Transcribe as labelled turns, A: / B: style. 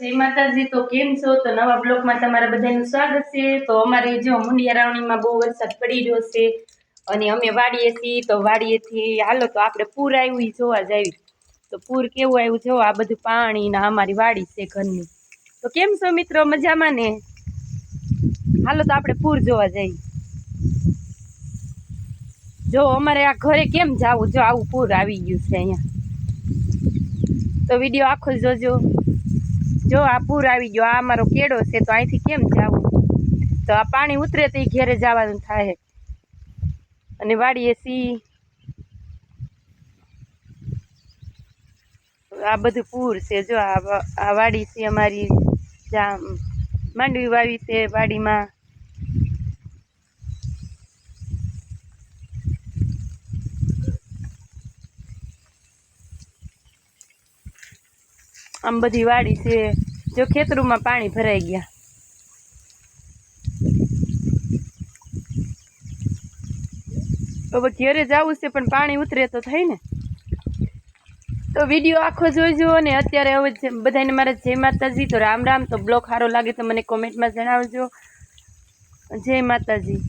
A: જય માતાજી, તો કેમ છો? તો નવા બ્લોકમાં તમારા બધાનું સ્વાગત છે. તો અમારે જો મુંડિયા રાવણીમાં બહુ વરસાદ પડી રહ્યો છે અને અમે વાડીએ છીએ, તો વાડીએથી હાલો તો આપણે પૂર આવ્યું જોવા જાવી. તો પૂર કેવું આવ્યું જો? આ બધું પાણી ને અમારી વાડી છે ઘરની. તો કેમ છો મિત્રો? મજામાં ને? હાલો તો આપણે પૂર જોવા જઈએ. જો અમારે આ ઘરે કેમ જાવું? જો આવું પૂર આવી ગયું છે અહીંયા. તો વીડિયો આખો જોજો. જો આ પૂર આવી ગયો, આ અમારો કેડો છે, તો અહીંથી કેમ જાવું? તો આ પાણી ઉતરે તો એ ઘેરે જવાનું થાય અને વાડીએ સી આ બધું પૂર છે, જો આ વાડી છે અમારી, જ્યાં માંડવી વાવી છે વાડીમાં. આમ બધી વાડી છે, જો ખેતરોમાં પાણી ભરાઈ ગયા. હવે ઘેરે જવું છે, પણ પાણી ઉતરે તો થઈ ને. તો વીડિયો આખો જોઈજો અને અત્યારે હવે બધાને મારા જય માતાજી, તો રામ રામ, તો બ્લોગ સારો લાગે તો મને કોમેન્ટમાં જણાવજો. જય માતાજી.